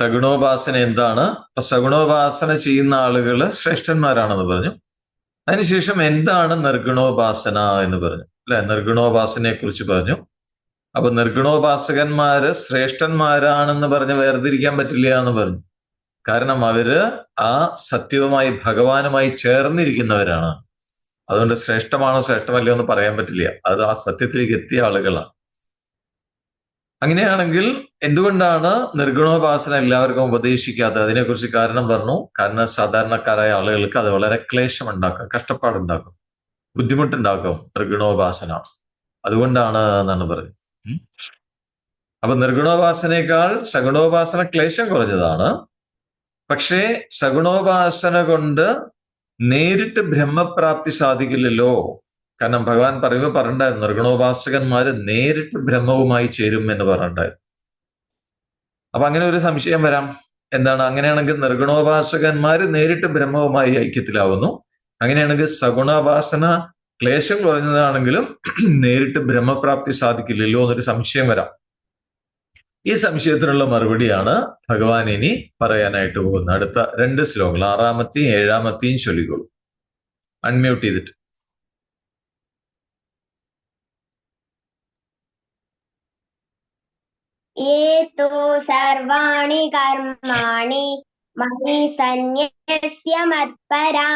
സഗുണോപാസന എന്താണ്? അപ്പൊ സഗുണോപാസന ചെയ്യുന്ന ആളുകൾ ശ്രേഷ്ഠന്മാരാണെന്ന് പറഞ്ഞു. അതിനുശേഷം എന്താണ് നിർഗുണോപാസന എന്ന് പറഞ്ഞു. അല്ലെ? നിർഗുണോപാസനയെ കുറിച്ച് പറഞ്ഞു. അപ്പൊ നിർഗുണോപാസകന്മാര് ശ്രേഷ്ഠന്മാരാണെന്ന് പറഞ്ഞ് വേർതിരിക്കാൻ പറ്റില്ല എന്ന് പറഞ്ഞു. കാരണം അവർ ആ സത്യവുമായി ഭഗവാനുമായി ചേർന്നിരിക്കുന്നവരാണ്. അതുകൊണ്ട് ശ്രേഷ്ഠമാണോ ശ്രേഷ്ഠമല്ലയോ എന്ന് പറയാൻ പറ്റില്ല. അത് ആ സത്യത്തിലേക്ക് എത്തിയ ആളുകളാണ്. അങ്ങനെയാണെങ്കിൽ എന്തുകൊണ്ടാണ് നിർഗുണോപാസന എല്ലാവർക്കും ഉപദേശിക്കാത്തത്? അതിനെക്കുറിച്ച് കാരണം പറഞ്ഞു. കാരണം സാധാരണക്കാരായ ആളുകൾക്ക് അത് വളരെ ക്ലേശം ഉണ്ടാക്കും കഷ്ടപ്പാടുണ്ടാക്കും ബുദ്ധിമുട്ടുണ്ടാക്കും നിർഗുണോപാസന. അതുകൊണ്ടാണ് എന്നാണ് ഉം. അപ്പൊ നിർഗുണോപാസനയേക്കാൾ സഗുണോപാസന ക്ലേശം കുറഞ്ഞതാണ്. പക്ഷേ സഗുണോപാസന കൊണ്ട് നേരിട്ട് ബ്രഹ്മപ്രാപ്തി സാധിക്കില്ലല്ലോ. കാരണം ഭഗവാൻ പറയുമ്പോൾ പറഞ്ഞിട്ടുണ്ടായിരുന്നു നിർഗുണോപാസകന്മാര് നേരിട്ട് ബ്രഹ്മവുമായി ചേരും എന്ന് പറഞ്ഞിട്ടുണ്ടായിരുന്നു. അപ്പൊ അങ്ങനെ ഒരു സംശയം വരാം. എന്താണ്? അങ്ങനെയാണെങ്കിൽ നിർഗുണോപാസകന്മാര് നേരിട്ട് ബ്രഹ്മവുമായി ഐക്യത്തിലാവുന്നു. അങ്ങനെയാണെങ്കിൽ സഗുണോപാസന ക്ലേശം കുറഞ്ഞതാണെങ്കിലും നേരിട്ട് ബ്രഹ്മപ്രാപ്തി സാധിക്കില്ലല്ലോ എന്നൊരു സംശയം വരാം. ഈ സംശയത്തിനുള്ള മറുപടിയാണ് ഭഗവാൻ ഇനി പറയാനായിട്ട് പോകുന്നത്. അടുത്ത രണ്ട് ശ്ലോകങ്ങൾ. ആറാമത്തെയും ഏഴാമത്തെയും ചൊല്ലിക്കോളൂ. അൺമ്യൂട്ട് ചെയ്തിട്ട്. ये तु सर्वाणि कर्माणि मयि सन्न्यस्य मत्परा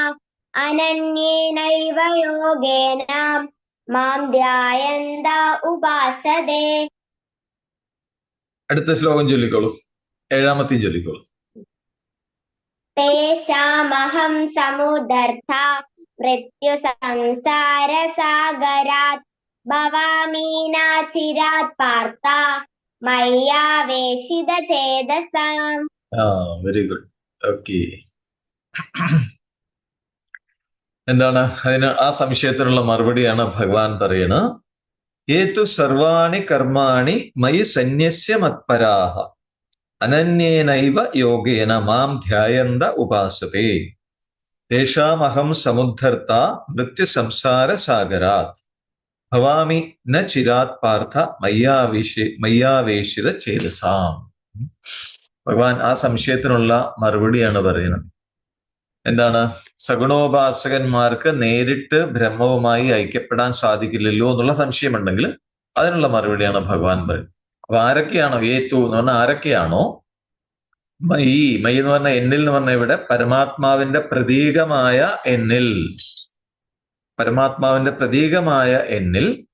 अनन्येनैव योगेन मां ध्यायन्त उपासते അടുത്ത ശ്ലോകം ചൊല്ലിക്കോളൂ ഏഴാമത്തെയും ചൊല്ലിക്കോളൂ तेषामहं समुदर्था मृत्युसंसारसागरात् भवामि नाचिरात् മയ്യാവേശിത ചേതസാം. ആ വെരി ഗുഡ് ഓക്കെ എന്താണ്? അതിന് ആ സംശയത്തിനുള്ള മറുപടിയാണ് ഭഗവാൻ പറയുന്നത്. ഏതു സർവാണി കർമാണി മയി സന്യസ്യ മത്പരാഹ. അനന്യേനൈവ യോഗേന മാം ധ്യായന്ത ഉപാസതേ. തേഷാമഹം സമുദ്ധർത്ത മൃത്യുസംസാര സാഗരാത് ഭവാമി ന ചിരാത് പാർത്ഥ മയ്യാവേശ മയ്യാവേശിത ചേതസാം. ഭഗവാൻ ആ സംശയത്തിനുള്ള മറുപടിയാണ് പറയുന്നത്. എന്താണ്? സഗുണോപാസകന്മാർക്ക് നേരിട്ട് ബ്രഹ്മവുമായി ഐക്യപ്പെടാൻ സാധിക്കില്ലല്ലോ എന്നുള്ള സംശയമുണ്ടെങ്കിൽ അതിനുള്ള മറുപടിയാണ് ഭഗവാൻ പറയുന്നത്. അപ്പൊ ആരൊക്കെയാണോ ഏതു എന്ന് പറഞ്ഞാൽ ആരൊക്കെയാണോ? മൈ മൈ എന്ന് പറഞ്ഞ എന്നിൽ എന്ന് പറഞ്ഞ ഇവിടെ പരമാത്മാവിന്റെ പ്രതീകമായ എന്നിൽ. പരമാത്മാവിന്റെ പ്രതീകമായ എന്നിൽ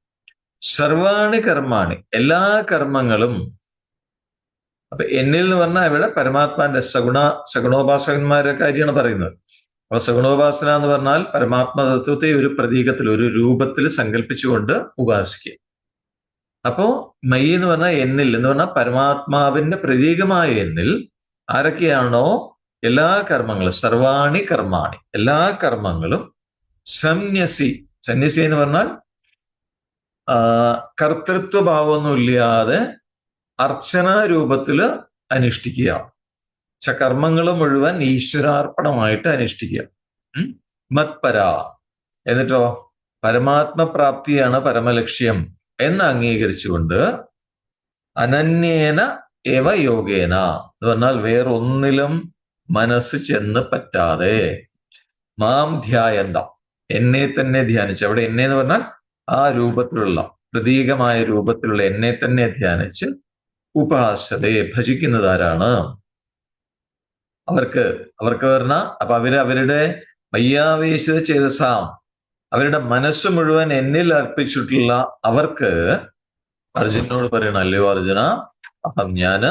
സർവാണി കർമാണി എല്ലാ കർമ്മങ്ങളും. അപ്പൊ എന്നിൽ എന്ന് പറഞ്ഞാൽ ഇവിടെ പരമാത്മാന്റെ സഗുണ സഗുണോപാസകന്മാരുടെ കാര്യമാണ് പറയുന്നത്. അപ്പൊ സഗുണോപാസന എന്ന് പറഞ്ഞാൽ പരമാത്മതത്വത്തെ ഒരു പ്രതീകത്തിൽ ഒരു രൂപത്തിൽ സങ്കല്പിച്ചുകൊണ്ട് ഉപാസിക്കുക. അപ്പോ മൈ എന്ന് പറഞ്ഞാൽ എന്നിൽ എന്ന് പറഞ്ഞാൽ പരമാത്മാവിന്റെ പ്രതീകമായ എന്നിൽ ആരൊക്കെയാണോ? എല്ലാ കർമ്മങ്ങളും സർവാണി കർമാണി എല്ലാ കർമ്മങ്ങളും സംന്യസി. സന്യസി എന്ന് പറഞ്ഞാൽ ആ കർത്തൃത്വ ഭാവമൊന്നും ഇല്ലാതെ അർച്ചന രൂപത്തിൽ അനുഷ്ഠിക്കുക. കർമ്മങ്ങൾ മുഴുവൻ ഈശ്വരാർപ്പണമായിട്ട് അനുഷ്ഠിക്കുക. മത്പരാ. എന്നിട്ടോ? പരമാത്മപ്രാപ്തിയാണ് പരമലക്ഷ്യം എന്ന് അംഗീകരിച്ചുകൊണ്ട് അനന്യേന എവ യോഗേന എന്ന് പറഞ്ഞാൽ വേറൊന്നിലും മനസ്സ് ചെന്ന് പറ്റാതെ. മാം ധ്യായന്ത. എന്നെ തന്നെ ധ്യാനിച്ച് അവിടെ എന്നെ എന്ന് പറഞ്ഞാൽ ആ രൂപത്തിലുള്ള പ്രതീകമായ രൂപത്തിലുള്ള എന്നെ തന്നെ ധ്യാനിച്ച് ഉപാസതയെ ഭജിക്കുന്നത് ആരാണ്? അവർക്ക് അവർക്ക് പറഞ്ഞ അപ്പൊ അവർ അവരുടെ വയ്യാവേശിത ചേതസാം അവരുടെ മനസ്സ് മുഴുവൻ എന്നിൽ അർപ്പിച്ചിട്ടുള്ള അവർക്ക് അർജുനോട് പറയണം അല്ലയോ അർജുന? അപ്പം ഞാൻ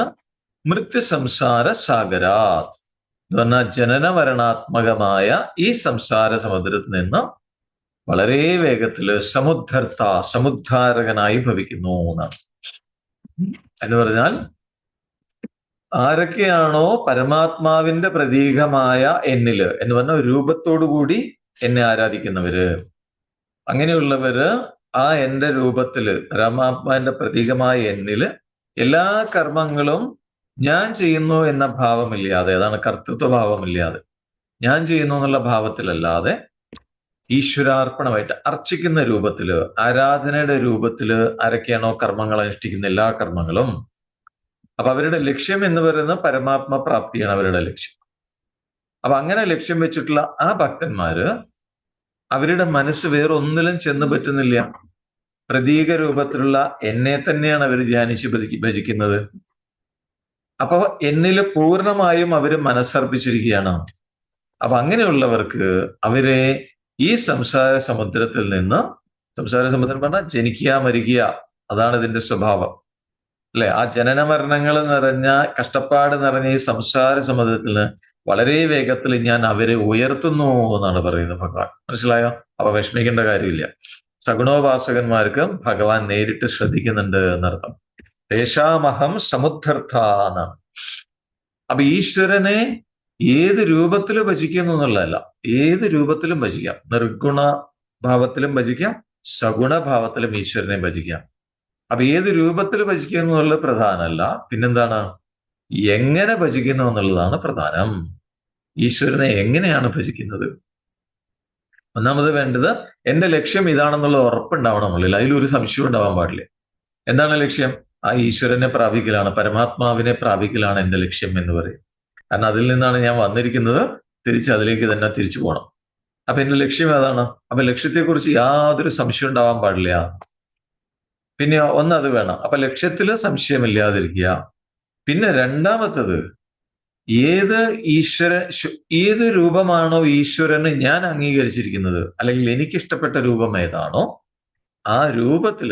മൃത്യു സംസാര സാഗരാത്. എന്ന് പറഞ്ഞാൽ ജനന മരണാത്മകമായ ഈ സംസാര സമുദ്രത്തിൽ നിന്ന് വളരെ വേഗത്തിൽ സമുദ്ധർത്ത സമുദ്ധാരകനായി ഭവിക്കുന്നു എന്നാണ്. എന്ന് പറഞ്ഞാൽ ആരൊക്കെയാണോ പരമാത്മാവിന്റെ പ്രതീകമായ എന്നിൽ എന്ന് പറഞ്ഞ രൂപത്തോടു കൂടി എന്നെ ആരാധിക്കുന്നവര്. അങ്ങനെയുള്ളവര് ആ എന്റെ രൂപത്തിൽ പരമാത്മാവിന്റെ പ്രതീകമായ എന്നിൽ എല്ലാ കർമ്മങ്ങളും ഞാൻ ചെയ്യുന്നു എന്ന ഭാവമില്ലാതെ അതാണ് കർത്തൃത്വ ഭാവമില്ലാതെ. ഞാൻ ചെയ്യുന്നു എന്നുള്ള ഭാവത്തിലല്ലാതെ ഈശ്വരാർപ്പണമായിട്ട് അർച്ചിക്കുന്ന രൂപത്തിൽ ആരാധനയുടെ രൂപത്തിൽ ആരൊക്കെയാണോ കർമ്മങ്ങൾ അനുഷ്ഠിക്കുന്ന എല്ലാ കർമ്മങ്ങളും അപ്പൊ അവരുടെ ലക്ഷ്യം എന്ന് പറയുന്നത് പരമാത്മ പ്രാപ്തിയാണ് അവരുടെ ലക്ഷ്യം. അപ്പൊ അങ്ങനെ ലക്ഷ്യം വെച്ചിട്ടുള്ള ആ ഭക്തന്മാര് അവരുടെ മനസ്സ് വേറെ ഒന്നിലും ചെന്ന് പറ്റുന്നില്ല. പ്രതീക രൂപത്തിലുള്ള എന്നെ തന്നെയാണ് അവർ ധ്യാനിച്ച് ഭജി- ഭജിക്കുന്നത്. അപ്പൊ എന്നിൽ പൂർണമായും അവർ മനസ്സർപ്പിച്ചിരിക്കുകയാണ്. അപ്പൊ അങ്ങനെയുള്ളവർക്ക് അവരെ ഈ സംസാര സമുദ്രത്തിൽ നിന്ന് സംസാര സമുദ്രം പറഞ്ഞാൽ ജനിക്കുക മരിക്കുക അതാണ് ഇതിന്റെ സ്വഭാവം. അല്ലെ? ആ ജനന മരണങ്ങൾ നിറഞ്ഞ കഷ്ടപ്പാട് നിറഞ്ഞ ഈ സംസാര സമുദ്രത്തിൽ വളരെ വേഗത്തിൽ ഞാൻ അവരെ ഉയർത്തുന്നു എന്നാണ് പറയുന്നത് ഭഗവാൻ. മനസ്സിലായോ? അപ്പൊ വിഷമിക്കേണ്ട കാര്യമില്ല. സഗുണോപാസകന്മാർക്ക് ഭഗവാൻ നേരിട്ട് ശ്രദ്ധിക്കുന്നുണ്ട് എന്നർത്ഥം. തേഷാമഹം സമുദ്ധർത്ഥ എന്നാണ് അപ്പൊ ഈശ്വരനെ ഏത് രൂപത്തിൽ ഭജിക്കുന്നു എന്നുള്ളതല്ല ഏത് രൂപത്തിലും ഭജിക്കാം. നിർഗുണ ഭാവത്തിലും ഭജിക്കാം സഗുണ ഭാവത്തിലും ഈശ്വരനെ ഭജിക്കാം. അപ്പൊ ഏത് രൂപത്തിൽ ഭജിക്കുന്നു എന്നുള്ളത് പ്രധാനമല്ല പിന്നെന്താണ്? എങ്ങനെ ഭജിക്കുന്നു എന്നുള്ളതാണ് പ്രധാനം. ഈശ്വരനെ എങ്ങനെയാണ് ഭജിക്കുന്നത്? ഒന്നാമത് വേണ്ടത് എന്റെ ലക്ഷ്യം ഇതാണെന്നുള്ള ഉറപ്പുണ്ടാവണം ഉള്ളിൽ അതിലൊരു സംശയം ഉണ്ടാവാൻ പാടില്ല. എന്താണ് ലക്ഷ്യം? ആ ഈശ്വരനെ പ്രാപിക്കലാണ് പരമാത്മാവിനെ പ്രാപിക്കലാണ് എന്റെ ലക്ഷ്യം എന്ന് പറയും. കാരണം അതിൽ നിന്നാണ് ഞാൻ വന്നിരിക്കുന്നത് തിരിച്ച് അതിലേക്ക് തന്നെ തിരിച്ചു പോകണം അപ്പൊ എന്റെ ലക്ഷ്യം ഏതാണ്? അപ്പൊ ലക്ഷ്യത്തെക്കുറിച്ച് യാതൊരു സംശയം ഉണ്ടാവാൻ പാടില്ല. പിന്നെ ഒന്ന് അത് വേണം. അപ്പൊ ലക്ഷ്യത്തിൽ സംശയമില്ലാതിരിക്കുക. പിന്നെ രണ്ടാമത്തത് ഏത് ഈശ്വര ഏത് രൂപമാണോ ഈശ്വരന് ഞാൻ അംഗീകരിച്ചിരിക്കുന്നത് അല്ലെങ്കിൽ എനിക്കിഷ്ടപ്പെട്ട രൂപം ഏതാണോ ആ രൂപത്തിൽ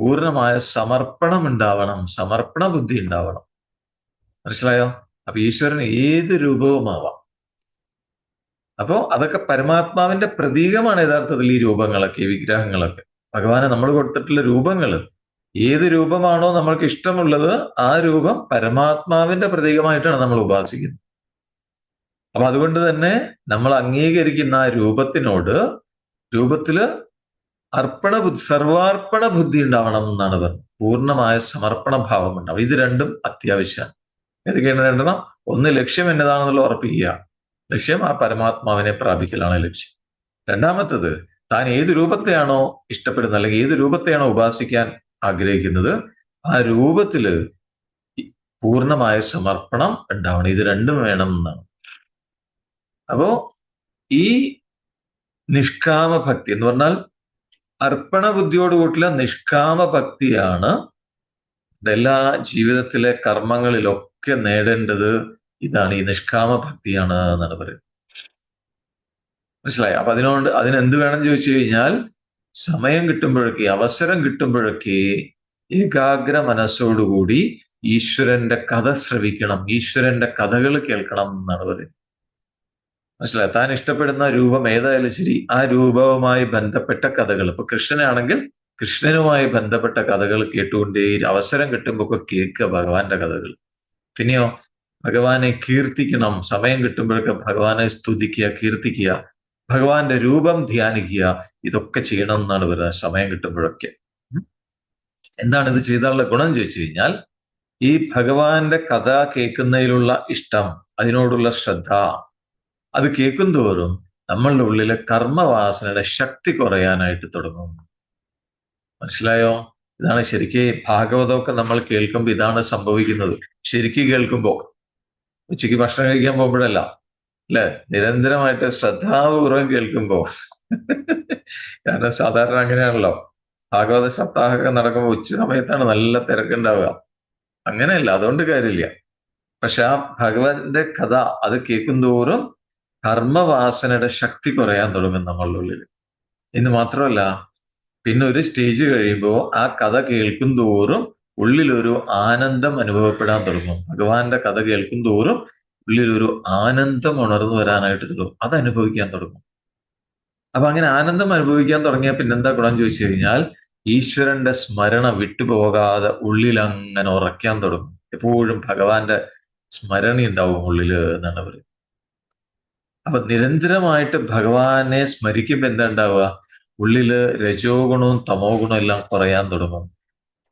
പൂർണമായ സമർപ്പണം ഉണ്ടാവണം സമർപ്പണ ബുദ്ധി ഉണ്ടാവണം. മനസ്സിലായോ? അപ്പൊ ഈശ്വരൻ ഏത് രൂപവുമാവാം. അപ്പോ അതൊക്കെ പരമാത്മാവിന്റെ പ്രതീകമാണ് യഥാർത്ഥത്തിൽ ഈ രൂപങ്ങളൊക്കെ ഈ വിഗ്രഹങ്ങളൊക്കെ. ഭഗവാനെ നമ്മൾ കൊടുത്തിട്ടുള്ള രൂപങ്ങൾ ഏത് രൂപമാണോ നമ്മൾക്ക് ഇഷ്ടമുള്ളത് ആ രൂപം പരമാത്മാവിന്റെ പ്രതീകമായിട്ടാണ് നമ്മൾ ഉപാസിക്കുന്നത്. അപ്പൊ അതുകൊണ്ട് തന്നെ നമ്മൾ അംഗീകരിക്കുന്ന ആ രൂപത്തിനോട് രൂപത്തിൽ അർപ്പണ ബുദ്ധി സർവാർപ്പണ ബുദ്ധി ഉണ്ടാവണം എന്നാണ് പറഞ്ഞത്. പൂർണമായ സമർപ്പണ ഭാവം ഉണ്ടാവണം ഇത് രണ്ടും അത്യാവശ്യമാണ്. ഏതൊക്കെയാണ് രണ്ടെണ്ണം? ഒന്ന് ലക്ഷ്യം എന്നതാണെന്നുള്ള ഉറപ്പിക്കുക. ലക്ഷ്യം ആ പരമാത്മാവിനെ പ്രാപിക്കലാണ് ലക്ഷ്യം. രണ്ടാമത്തത് താൻ ഏത് രൂപത്തെയാണോ ഇഷ്ടപ്പെടുന്നത് അല്ലെങ്കിൽ ഏത് രൂപത്തെയാണോ ഉപാസിക്കാൻ ആഗ്രഹിക്കുന്നത് ആ രൂപത്തിൽ പൂർണമായ സമർപ്പണം ഉണ്ടാവണം. ഇത് രണ്ടും വേണം എന്നാണ്. അപ്പോ ഈ നിഷ്കാമ ഭക്തി എന്ന് പറഞ്ഞാൽ അർപ്പണ ബുദ്ധിയോട് കൂട്ടിയ നിഷ്കാമ ഭക്തിയാണ് എല്ലാ ജീവിതത്തിലെ കർമ്മങ്ങളിലൊക്കെ നേടേണ്ടത് ഇതാണ് ഈ നിഷ്കാമ ഭക്തിയാണ് എന്നാണ് പറയുന്നത്. മനസ്സിലായി? അപ്പൊ അതിനോട് അതിനെന്ത് വേണം ചോദിച്ചു കഴിഞ്ഞാൽ സമയം കിട്ടുമ്പോഴൊക്കെ അവസരം കിട്ടുമ്പോഴൊക്കെ ഏകാഗ്ര മനസ്സോടുകൂടി ഈശ്വരന്റെ കഥ ശ്രവിക്കണം ഈശ്വരന്റെ കഥകൾ കേൾക്കണം എന്നാണ് പറയുന്നത്. മനസ്സിലായി? താൻ ഇഷ്ടപ്പെടുന്ന രൂപം ഏതായാലും ശരി. ആ രൂപവുമായി ബന്ധപ്പെട്ട കഥകൾ. ഇപ്പൊ കൃഷ്ണനാണെങ്കിൽ കൃഷ്ണനുമായി ബന്ധപ്പെട്ട കഥകൾ കേട്ടുകൊണ്ടേ അവസരം കിട്ടുമ്പോൾ ഒക്കെ കേൾക്കുക ഭഗവാന്റെ കഥകൾ. പിന്നെയോ ഭഗവാനെ കീർത്തിക്കണം. സമയം കിട്ടുമ്പോഴൊക്കെ ഭഗവാനെ സ്തുതിക്കുക കീർത്തിക്കുക. ഭഗവാന്റെ രൂപം ധ്യാനിക്കുക. ഇതൊക്കെ ചെയ്യണം എന്നാണ് പറയുന്നത്. സമയം കിട്ടുമ്പോഴൊക്കെ. എന്താണ് ഇത് ചെയ്താലുള്ള ഗുണം ചോദിച്ചു കഴിഞ്ഞാൽ ഈ ഭഗവാന്റെ കഥ കേൾക്കുന്നതിലുള്ള ഇഷ്ടം അതിനോടുള്ള ശ്രദ്ധ അത് കേൾക്കും തോറും നമ്മളുടെ ഉള്ളിലെ കർമ്മവാസനയുടെ ശക്തി കുറയാനായിട്ട് തുടങ്ങും. മനസ്സിലായോ? ഇതാണ് ശരിക്ക് ഭാഗവതമൊക്കെ നമ്മൾ കേൾക്കുമ്പോൾ ഇതാണ് സംഭവിക്കുന്നത്. ശരിക്ക് കേൾക്കുമ്പോൾ ഉച്ചയ്ക്ക് ഭക്ഷണം കഴിക്കാൻ പോകുമ്പോഴല്ല അല്ലെ? നിരന്തരമായിട്ട് ശ്രദ്ധാപൂർവം കേൾക്കുമ്പോൾ കാരണം സാധാരണ അങ്ങനെയാണല്ലോ. ഭാഗവത സപ്താഹമൊക്കെ നടക്കുമ്പോൾ ഉച്ച സമയത്താണ് നല്ല തിരക്കുണ്ടാവുക. അങ്ങനെയല്ല അതുകൊണ്ട് കാര്യമില്ല. പക്ഷെ ആ ഭഗവാന്റെ കഥ അത് കേൾക്കുന്തോറും കർമ്മവാസനയുടെ ശക്തി കുറയാൻ തുടങ്ങും നമ്മളുടെ ഉള്ളിൽ എന്ന് മാത്രമല്ല പിന്നെ ഒരു സ്റ്റേജ് കഴിയുമ്പോൾ ആ കഥ കേൾക്കും തോറും ഉള്ളിലൊരു ആനന്ദം അനുഭവപ്പെടാൻ തുടങ്ങും. ഭഗവാന്റെ കഥ കേൾക്കും തോറും ഉള്ളിലൊരു ആനന്ദം ഉണർന്നു വരാനായിട്ട് തുടങ്ങും. അത് അനുഭവിക്കാൻ തുടങ്ങും. അപ്പൊ അങ്ങനെ ആനന്ദം അനുഭവിക്കാൻ തുടങ്ങിയ പിന്നെന്താ ഗുണം ചോദിച്ചു കഴിഞ്ഞാൽ ഈശ്വരന്റെ സ്മരണ വിട്ടുപോകാതെ ഉള്ളിൽ അങ്ങനെ ഉറയ്ക്കാൻ തുടങ്ങും. എപ്പോഴും ഭഗവാന്റെ സ്മരണ ഉണ്ടാവും ഉള്ളിൽ എന്നാണ് പറയുന്നത്. അപ്പൊ നിരന്തരമായിട്ട് ഭഗവാനെ സ്മരിക്കുമ്പോ എന്താ ഉണ്ടാവുക? ഉള്ളിൽ രജോ ഗുണവും തമോ ഗുണവും എല്ലാം കുറയാൻ തുടങ്ങും.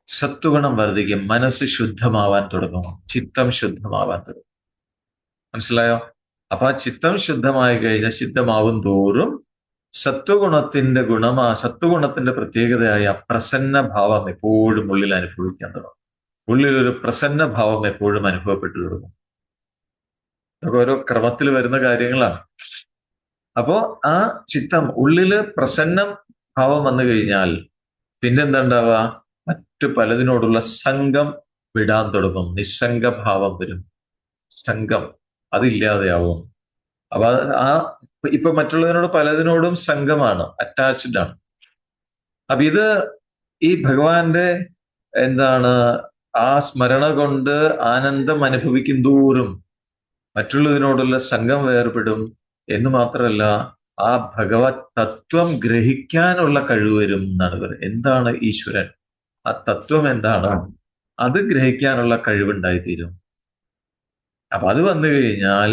സത്വഗുണം വർദ്ധിക്കും. മനസ്സ് ശുദ്ധമാവാൻ തുടങ്ങും. ചിത്തം ശുദ്ധമാവാൻ തുടങ്ങും. മനസ്സിലായോ? അപ്പൊ ആ ചിത്തം ശുദ്ധമായി കഴിഞ്ഞാൽ ശുദ്ധമാവും തോറും സത്വഗുണത്തിന്റെ ഗുണമാ സത്വഗുണത്തിന്റെ പ്രത്യേകതയായ പ്രസന്ന ഭാവം എപ്പോഴും ഉള്ളിൽ അനുഭവിക്കാൻ തുടങ്ങും. ഉള്ളിലൊരു പ്രസന്ന ഭാവം എപ്പോഴും അനുഭവപ്പെട്ടു തുടങ്ങും. ഓരോ ക്രമത്തിൽ വരുന്ന കാര്യങ്ങളാണ്. അപ്പോ ആ ചിത്തം ഉള്ളിൽ പ്രസന്നം ഭാവം വന്നു കഴിഞ്ഞാൽ പിന്നെന്താണ്ടാവുക? മറ്റു പലതിനോടുള്ള സംഘം വിടാൻ തുടങ്ങും. നിസ്സംഗഭാവം വരും. സംഘം അതില്ലാതെയാവും. അപ്പൊ ആ ഇപ്പൊ മറ്റുള്ളതിനോട് പലതിനോടും സംഘമാണ് അറ്റാച്ച്ഡ് ആണ്. അപ്പൊ ഇത് ഈ ഭഗവാന്റെ എന്താണ് ആ സ്മരണ കൊണ്ട് ആനന്ദം അനുഭവിക്കും തോറും മറ്റുള്ളതിനോടുള്ള സംഘം വേർപെടും എന്ന് മാത്രമല്ല ആ ഭഗവത് തത്വം ഗ്രഹിക്കാനുള്ള കഴിവ് വരും എന്നാണ് പറയുന്നത്. എന്താണ് ഈശ്വരൻ? ആ തത്വം എന്താണ്? അത് ഗ്രഹിക്കാനുള്ള കഴിവുണ്ടായിത്തീരും. അപ്പൊ അത് വന്നു കഴിഞ്ഞാൽ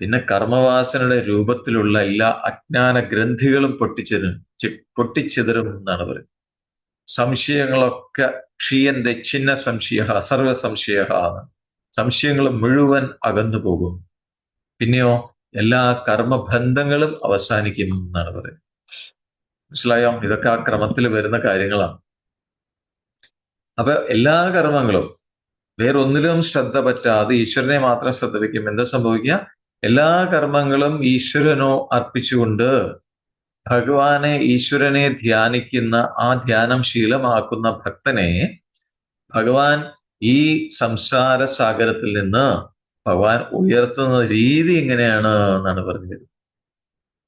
പിന്നെ കർമ്മവാസനയുടെ രൂപത്തിലുള്ള എല്ലാ അജ്ഞാന ഗ്രന്ഥികളും പൊട്ടിച്ചെരും പൊട്ടിച്ചെതിരും പൊട്ടിച്ചെതറും എന്നാണ് പറയുന്നത്. സംശയങ്ങളൊക്കെ ക്ഷീയന്റെ ചിഹ്ന സംശയ സർവ സംശയ സംശയങ്ങൾ മുഴുവൻ അകന്നു പോകും. പിന്നെയോ എല്ലാ കർമ്മബന്ധങ്ങളും അവസാനിക്കും എന്നാണ് പറയുന്നത്. മനസ്സിലായോ? ഇതൊക്കെ ആ ക്രമത്തിൽ വരുന്ന കാര്യങ്ങളാണ്. അപ്പൊ എല്ലാ കർമ്മങ്ങളും വേറൊന്നിലും ശ്രദ്ധ പറ്റാതെ ഈശ്വരനെ മാത്രം ശ്രദ്ധ വയ്ക്കും എന്താ സംഭവിക്കുക? എല്ലാ കർമ്മങ്ങളും ഈശ്വരനോ അർപ്പിച്ചുകൊണ്ട് ഭഗവാനെ ഈശ്വരനെ ധ്യാനിക്കുന്ന ആ ധ്യാനം ശീലമാക്കുന്ന ഭക്തനെ ഭഗവാൻ ഈ സംസാര സാഗരത്തിൽ നിന്ന് ഭഗവാൻ ഉയർത്തുന്ന രീതി എങ്ങനെയാണ് എന്നാണ് പറഞ്ഞത്.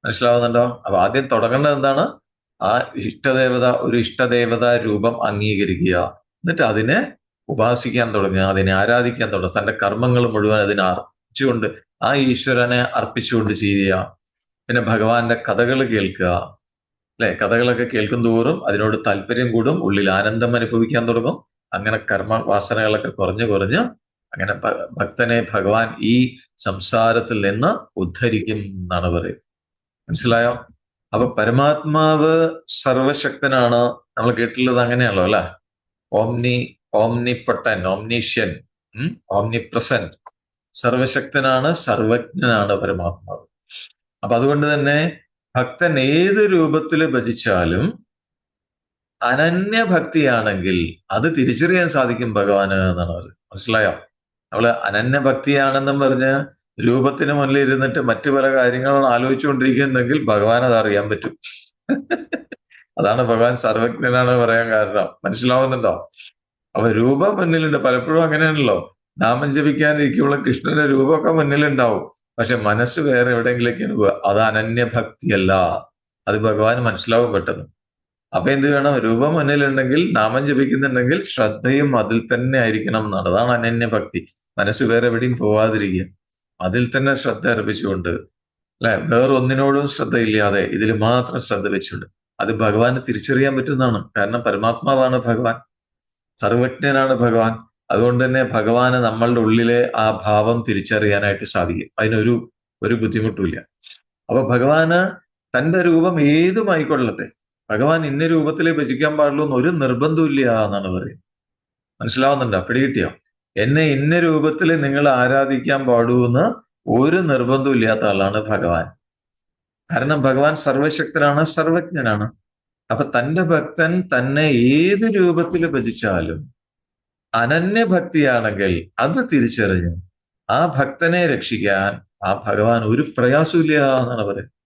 മനസ്സിലാവുന്നുണ്ടോ? അപ്പൊ ആദ്യം തുടങ്ങേണ്ടത് എന്താണ്? ആ ഇഷ്ടദേവത ഒരു ഇഷ്ടദേവത രൂപം അംഗീകരിക്കുക. എന്നിട്ട് അതിനെ ഉപാസിക്കാൻ തുടങ്ങുക അതിനെ ആരാധിക്കാൻ തുടങ്ങുക. തന്റെ കർമ്മങ്ങൾ മുഴുവൻ അതിനെ അർപ്പിച്ചുകൊണ്ട് ആ ഈശ്വരനെ അർപ്പിച്ചുകൊണ്ട് ചെയ്യുക. പിന്നെ ഭഗവാന്റെ കഥകൾ കേൾക്കുക. അല്ലെ? കഥകളൊക്കെ കേൾക്കും തോറും അതിനോട് താല്പര്യം കൂടും ഉള്ളിൽ ആനന്ദം അനുഭവിക്കാൻ തുടങ്ങും. അങ്ങനെ കർമ്മ വാസനകളൊക്കെ കുറഞ്ഞു കുറഞ്ഞ് അങ്ങനെ ഭക്തനെ ഭഗവാൻ ഈ സംസാരത്തിൽ നിന്ന് ഉദ്ധരിക്കും എന്നാണ് പറയുന്നത്. മനസ്സിലായോ? അപ്പൊ പരമാത്മാവ് സർവശക്തനാണ്. നമ്മൾ കേട്ടിട്ടുള്ളത് അങ്ങനെയാണല്ലോ അല്ലെ? Omni omnipotent omniscient omnipresent സർവശക്തനാണ് സർവജ്ഞനാണ് പരമാത്മാവ്. അപ്പൊ അതുകൊണ്ട് തന്നെ ഭക്തൻ ഏത് രൂപത്തിൽ ഭജിച്ചാലും അനന്യഭക്തിയാണെങ്കിൽ അത് തിരിച്ചറിയാൻ സാധിക്കും ഭഗവാന് എന്നാണ് പറയുന്നത് മനസ്സിലായോ? നമ്മൾ അനന്യഭക്തിയാണെന്നും പറഞ്ഞ് രൂപത്തിന് മുന്നിൽ ഇരുന്നിട്ട് മറ്റു പല കാര്യങ്ങളും ആലോചിച്ചുകൊണ്ടിരിക്കുന്നെങ്കിൽ ഭഗവാൻ അത് അറിയാൻ പറ്റും. അതാണ് ഭഗവാൻ സർവജ്ഞനാണ് പറയാൻ കാരണം. മനസ്സിലാവുന്നുണ്ടോ? അപ്പൊ രൂപം മുന്നിലുണ്ട്. പലപ്പോഴും അങ്ങനെയാണല്ലോ. നാമം ജപിക്കാനിരിക്കുമ്പോൾ കൃഷ്ണന്റെ രൂപമൊക്കെ മുന്നിലുണ്ടാവും. പക്ഷെ മനസ്സ് വേറെ എവിടെയെങ്കിലേക്കാണ് പോവുക അത് അനന്യഭക്തിയല്ല. അത് ഭഗവാൻ മനസ്സിലാവും പെട്ടെന്ന്. അപ്പൊ എന്ത് വേണം രൂപം മുന്നിലുണ്ടെങ്കിൽ നാമം ജപിക്കുന്നുണ്ടെങ്കിൽ ശ്രദ്ധയും അതിൽ തന്നെ ആയിരിക്കണം എന്നാണ്. അതാണ് അനന്യഭക്തി. മനസ്സ് വേറെ എവിടെയും പോവാതിരിക്കുക. അതിൽ തന്നെ ശ്രദ്ധ അർപ്പിച്ചുകൊണ്ട് അല്ലെ? വേറൊന്നിനോടും ശ്രദ്ധയില്ലാതെ ഇതിൽ മാത്രം ശ്രദ്ധ വെച്ചുകൊണ്ട്. അത് ഭഗവാന് തിരിച്ചറിയാൻ പറ്റുന്നതാണ്. കാരണം പരമാത്മാവാണ് ഭഗവാൻ. സർവജ്ഞനാണ് ഭഗവാൻ. അതുകൊണ്ട് തന്നെ ഭഗവാന് നമ്മളുടെ ഉള്ളിലെ ആ ഭാവം തിരിച്ചറിയാനായിട്ട് സാധിക്കും. അതിനൊരു ഒരു ബുദ്ധിമുട്ടുമില്ല അപ്പൊ ഭഗവാന് തന്റെ രൂപം ഏതുമായിക്കൊള്ളട്ടെ? ഭഗവാൻ ഇന്ന രൂപത്തിലേ ഭജിക്കാൻ പാടുള്ളൂ എന്ന് ഒരു നിർബന്ധമില്ല എന്നാണ് പറയുന്നത്. മനസ്സിലാവുന്നുണ്ടോ? പിടികിട്ടിയോ എന്നെ ഇന്ന രൂപത്തിൽ നിങ്ങൾ ആരാധിക്കാൻ പാടൂ എന്ന് ഒരു നിർബന്ധവും ഇല്ലാത്ത ആളാണ് ഭഗവാൻ. കാരണം ഭഗവാൻ സർവശക്തനാണ് സർവജ്ഞനാണ്. അപ്പൊ തന്റെ ഭക്തൻ തന്നെ ഏത് രൂപത്തിൽ ഭജിച്ചാലും അനന്യ ഭക്തിയാണെങ്കിൽ അത് തിരിച്ചറിഞ്ഞു ആ ഭക്തനെ രക്ഷിക്കാൻ ആ ഭഗവാൻ ഒരു പ്രയാസമില്ല എന്നാണ് പറയുന്നത്.